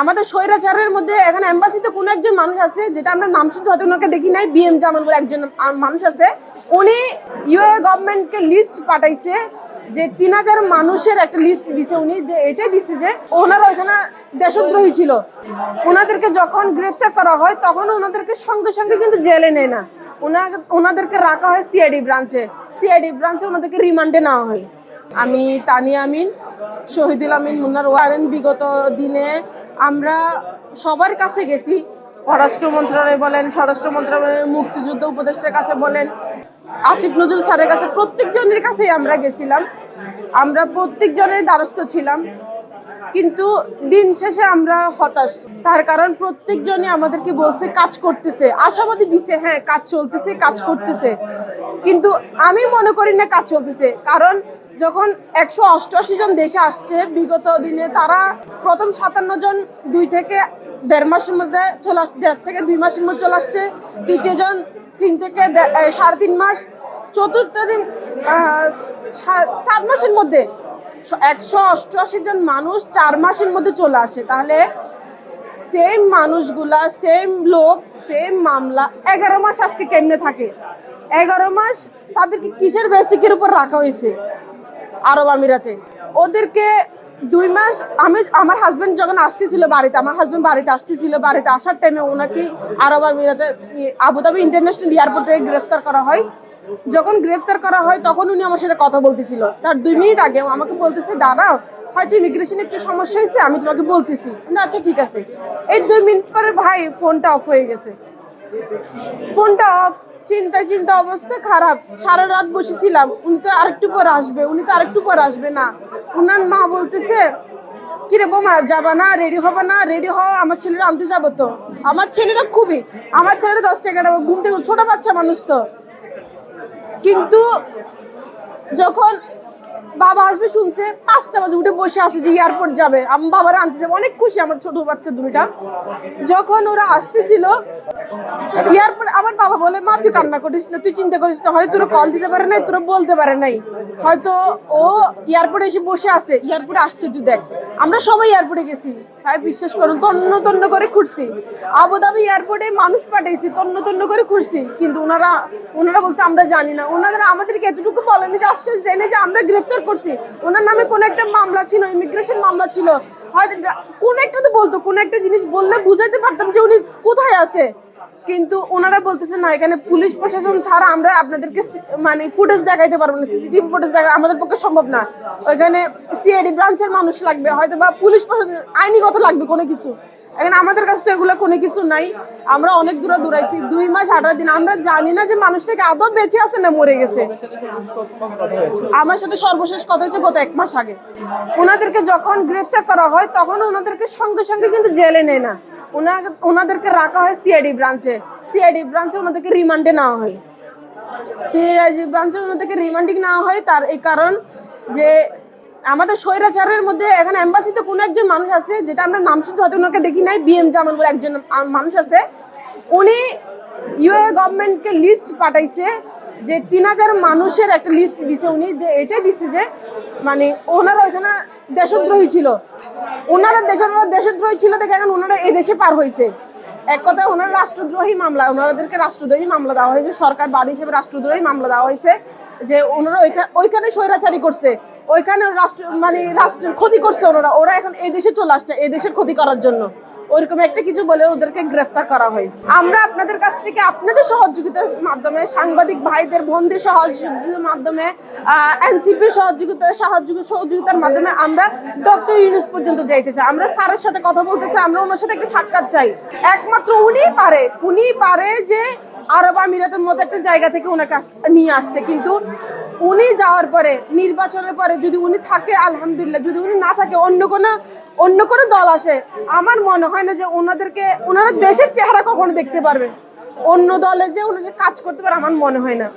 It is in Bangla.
আমাদের স্বৈরাচারের মধ্যে এখানে এম্বাসিতে কোনো একজন মানুষ আছে, যেটা আমরা নাম শুনতে হয়তো ওনাকে দেখি নাই বিএম জামান বলে একজন মানুষ আছে। উনি ইউএ গভর্নমেন্টকে লিস্ট পাঠাইছে যে তিন হাজার মানুষের একটা লিস্ট দিছে উনি, যে এটাই দিছে যে ওনারা ওইখানে দেশদ্রোহী ছিল। ওনাদেরকে যখন গ্রেফতার করা হয়, তখন ওনাদেরকে সঙ্গে সঙ্গে কিন্তু জেলে নেয় না। ওনা- ওনাদেরকে রাখা হয় সিআইডি ব্রাঞ্চে সিআইডি ব্রাঞ্চে ওনাদেরকে রিমান্ডে নেওয়া হয়। আমি তানিয়া আমিন, শহীদুল আমিন মুন্নার ওয়ারেন বিগত দিনে আমরা সবার কাছে গেছি। পররাষ্ট্র মন্ত্রণালয় বলেন, স্বরাষ্ট্র মন্ত্রণালয়, মুক্তিযুদ্ধ উপদেষ্টার কাছে বলেন, আসিফ নজরুল স্যারের কাছে প্রত্যেকজনের কাছেই আমরা গেছিলাম। আমরা প্রত্যেকজনের দ্বারস্থ ছিলাম। কিন্তু দিন শেষে আমরা হতাশ। তার কারণ প্রত্যেকজনই আমাদেরকে বলছে, কাজ করতেছে। আশাবাদী দিছে হ্যাঁ কাজ চলতেছে, কাজ করতেছে। কিন্তু আমি মনে করি না কাজ চলতেছে। কারণ যখন একশো অষ্টআশি জন দেশে আসছে, বিগত দিনে তারা প্রথম সাতান্ন জন দুই থেকে দেড় মাসের মধ্যে চলে আসছে দেড় থেকে দুই মাসের মধ্যে চলে আসছে। তৃতীয় জন তিন থেকে সাড়ে তিন মাস। চতুর্থ দিন চার মাসের মধ্যে একশো অষ্টআশি জন মানুষ চার মাসের মধ্যে চলে আসে। তাহলে সেম মানুষগুলা সেম লোক সেম মামলা, এগারো মাস আজকে কেমনে থাকে? এগারো মাস তাদেরকে কিসের বেসিকের উপর রাখা হয়েছে? আরব আমিরাতে। ওদেরকে দুই মাস আমি, আমার হাজবেন্ড যখন আসতেছিল বাড়িতে, আমার হাজবেন্ড বাড়িতে আসতেছিল, বাড়িতে আসার টাইমে ওনাকে আরব আমিরাতে আবুধাবি ইন্টারন্যাশনাল এয়ারপোর্ট থেকে গ্রেফতার করা হয়। যখন গ্রেফতার করা হয়, তখন উনি আমার সাথে কথা বলতেছিল। তার দুই মিনিট আগে আমাকে বলতেছে, দাঁড়াও, হয়তো ইমিগ্রেশনে একটু সমস্যা হয়েছে, আমি তোমাকে বলতেছি। না আচ্ছা ঠিক আছে। এই দুই মিনিট পরে ভাই ফোনটা অফ হয়ে গেছে। ফোনটা অফ চিন্তা চিন্তা অবস্থা খারাপ। সারা রাত বসেছিলাম, উনি তো আরেকটু পর আসবে, উনি তো আরেকটু পর আসবে না। উনার মা বলতেছে, কিরে বোমা, যাবা না? রেডি হবা না? রেডি হও, আমার ছেলেরা আনতে যাব তো। আমার ছেলেরা খুবই, আমার ছেলেরা দশটা এগারো ঘুম থেকে ছোট বাচ্চা মানুষ তো। কিন্তু যখন বাবা আসবে শুনছে, পাঁচটা বাজে, উঠে বসে আছে যে এয়ারপোর্ট যাবে। আমি বাবার আনতে যাব। অনেক খুশি আমার ছোট বাচ্চা দুইটা যখন ওরা আসতেছিল এয়ারপোর্ট আমার বাবা বলে, মা, তুই কান্না করিস না, তুই চিন্তা করিস না। হয়তো তোরা কল দিতে পারে নাই, তোরা বলতে পারে নাই। হয়তো ও এয়ারপোর্টে এসে বসে আছে। এয়ারপোর্টে আসছে, তুই দেখ। আমরা সবাই এয়ারপোর্টে গেছি। ভাই, বিশ্বাস করুন, তন্ন তন্ন করে খুঁজছি আবুধাবি এয়ারপোর্টে মানুষ পাঠাইছি তন্ন তন্ন করে খুঁজছি কিন্তু ওনারা ওনারা বলছে, আমরা জানি না। ওনারা আমাদেরকে এতটুকু বলেনি যে আশ্বাস দেয়নি যে আমরা গ্রেফতার করছি। ওনার নামে কোনো একটা মামলা ছিল ইমিগ্রেশন মামলা ছিল। হয়তো, কোনো একটা তো বলতো, কোনো একটা জিনিস বললে বুঝাইতে পারতাম যে উনি কোথায় আছে। কিন্তু ওনারা বলতেছে, না, এখানে পুলিশ প্রশাসন ছাড়া আমরা আপনাদেরকে মানে ফুটেজ দেখাইতে পারব না, সিসিটিভি ফুটেজ দেখা, আমাদের পক্ষে সম্ভব না। ওইখানে সিআইডি ব্রাঞ্চের মানুষ লাগবে, হয়তো বা পুলিশ প্রশাসন, আইনিগত লাগবে কোনো কিছু। এখানে আমাদের কাছে তো এগুলো কোনো কিছু নাই। আমরা অনেক দূরে দূরাইছি দুই মাস, আঠারো দিন। আমরা জানি না যে মানুষটাকে আদৌ বেঁচে আছে না মরে গেছে। আমার সাথে সর্বশেষ কথা হয়েছে গত এক মাস আগে। ওনাদেরকে যখন গ্রেফতার করা হয়, তখন ওনাদেরকে সঙ্গে সঙ্গে কিন্তু জেলে নেয় না। ওনাদেরকে রাখা হয় সিআইডি ব্রাঞ্চে। সিআইডি ব্রাঞ্চে ওনাদেরকে রিমান্ডে নেওয়া হয়? সিআইডি ব্রাঞ্চে ওনাদেরকে রিমান্ডিং নেওয়া হয়? তার এই কারণ যে আমাদের স্বৈরাচারের মধ্যে এখানে এম্বাসিতে কোনো একজন মানুষ আছে, যেটা আমরা নাম শুনতে হয়তো ওনাকে দেখি নাই বিএম জামান বলে একজন মানুষ আছে। উনি ইউএ গভর্নমেন্টকে লিস্ট পাঠাইছে যে তিন হাজার মানুষের একটা লিস্ট দিছে উনি, যে এটাই দিছে যে মানে ওনারা ওইখানে দেশদ্রোহী ছিল। ওনারা দেশের দেশদ্রোহী ছিল দেখে এখন ওনারা দেশে পার হয়েছে এক কথায় ওনারা রাষ্ট্রদ্রোহী মামলা, ওনাদেরকে রাষ্ট্রদ্রোহী মামলা দেওয়া হয়েছে, সরকার বাদী হিসেবে রাষ্ট্রদ্রোহী মামলা দেওয়া হয়েছে, যে ওনারা ওইখানে ওইখানে স্বৈরাচারী করছে, ওইখানে রাষ্ট্র মানে রাষ্ট্রের ক্ষতি করছে ওনারা, ওরা এখন এই দেশে চলে আসছে, এই দেশের ক্ষতি করার জন্য। ওইরকম একটা কিছু বলে ওদেরকে গ্রেফতার করা হয়। আমরা আপনাদের কাছ থেকে আপনাদের সহযোগিতার মাধ্যমে, সাংবাদিক ভাইদের বন্ধুদের সহযোগিতার মাধ্যমে এনসিপি সহযোগিতা সহযোগিতার মাধ্যমে আমরা ডক্টর ইউনুস পর্যন্ত যাইতে চাই। আমরা স্যারের সাথে কথা বলতে চাই আমরা ওনার সাথে একটা সাক্ষাৎ চাই। একমাত্র উনিই পারে উনিই পারে যে আরব আমিরাতের মতো একটা জায়গা থেকে ওনাকে নিয়ে আসতে। কিন্তু উনি যাওয়ার পরে, নির্বাচনের পরে যদি উনি থাকে, আলহামদুলিল্লাহ, যদি উনি না থাকে, অন্য কোনো অন্য কোনো দল আসে, আমার মনে হয় না যে ওনাদেরকে, ওনারা দেশের চেহারা কখনো দেখতে পারবে। অন্য দলে যে ওনারা কাজ করতে পারে, আমার মনে হয় না।